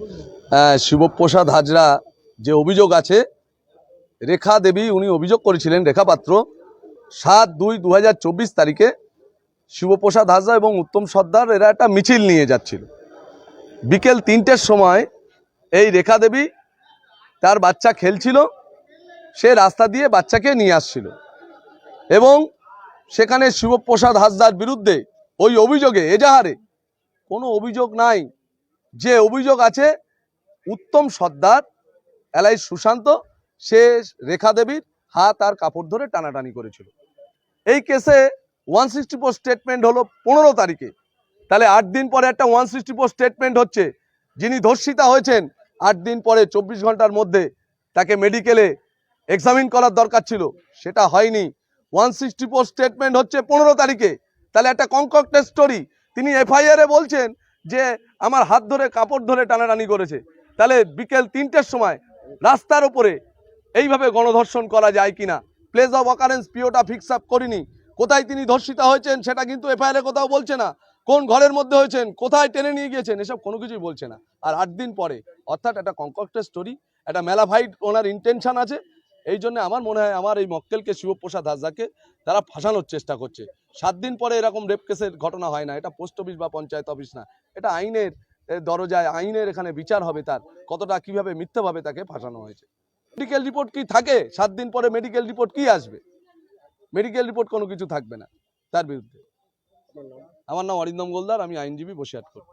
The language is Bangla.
আহ, শিবপ্রসাদ হাজরা যে অভিযোগ আছে রেখা দেবী উনি অভিযোগ করেছিলেন রেখা পাত্র সাত দুই দু তারিখে শিবপ্রসাদ হাজরা এবং উত্তম সর্দার এরা একটা মিছিল নিয়ে যাচ্ছিল। বিকেল তিনটের সময় এই রেখা দেবী তার বাচ্চা খেলছিল সে রাস্তা দিয়ে বাচ্চাকে নিয়ে আসছিল এবং সেখানে শিবপ্রসাদ হাজরার বিরুদ্ধে ওই অভিযোগে এজাহারে কোনো অভিযোগ নাই যে অভিযোগ আছে, উত্তম সর্দার এলাই সুশান্ত, সে রেখা দেবীর হাত আর কাপড় ধরে টানাটানি করেছিল। এই কেসে ওয়ান সিক্সটি ফোর স্টেটমেন্ট হলো পনেরো তারিখে। তাহলে আট দিন পরে একটা ওয়ান সিক্সটি ফোর স্টেটমেন্ট হচ্ছে। যিনি ধর্ষিতা হয়েছেন, আট দিন পরে চব্বিশ ঘণ্টার মধ্যে তাকে মেডিকেলে এক্সামিন করার দরকার ছিল। সেটা হয়নি। ওয়ান সিক্সটি ফোর স্টেটমেন্ট হচ্ছে পনেরো তারিখে। তাহলে একটা কনকক্টেড স্টোরি তিনি এফআইআরে বলছেন যে আমার হাত ধরে কাপড় ধরে টানাটানি করেছে। তাহলে বিকেল তিনটের সময় রাস্তার ওপরে এইভাবে গণধর্ষণ করা যায় কিনা? প্লেস অফ অকারেন্স পিওটা ফিক্স আপ করিনি। কোথায় তিনি ধর্ষিতা হয়েছেন সেটা কিন্তু এফআইআরে কোথাও বলছে না। কোন ঘরের মধ্যে হয়েছেন, কোথায় টেনে নিয়ে গিয়েছেন, এসব কোনো কিছুই বলছে না। আর আট দিন পরে, অর্থাৎ একটা কনকক্টেড স্টোরি একটা মেলাফাইড ওনার ইন্টেনশন আছে এই জন্য আমার মনে হয় আমার এই মক্কেলকে শিবপ্রসাদ হাজরাকে তারা ফাঁসানোর চেষ্টা করছে। সাত দিন পরে এরকম রেপ কেসের ঘটনা হয় না, এটা পোস্ট অফিস বা পঞ্চায়েত অফিস না। এটা আইনের দরজায় আইনের এখানে বিচার হবে তার, কতটা কীভাবে মিথ্যাভাবে তাকে ফাঁসানো হয়েছে। মেডিকেল রিপোর্ট কি থাকে? সাত দিন পরে মেডিকেল রিপোর্ট কি আসবে? মেডিকেল রিপোর্ট কোনো কিছু থাকবে না, তার বিরুদ্ধে। আমার নাম অরিন্দম গোলদার, আমি আইনজীবী বসিয়াট করি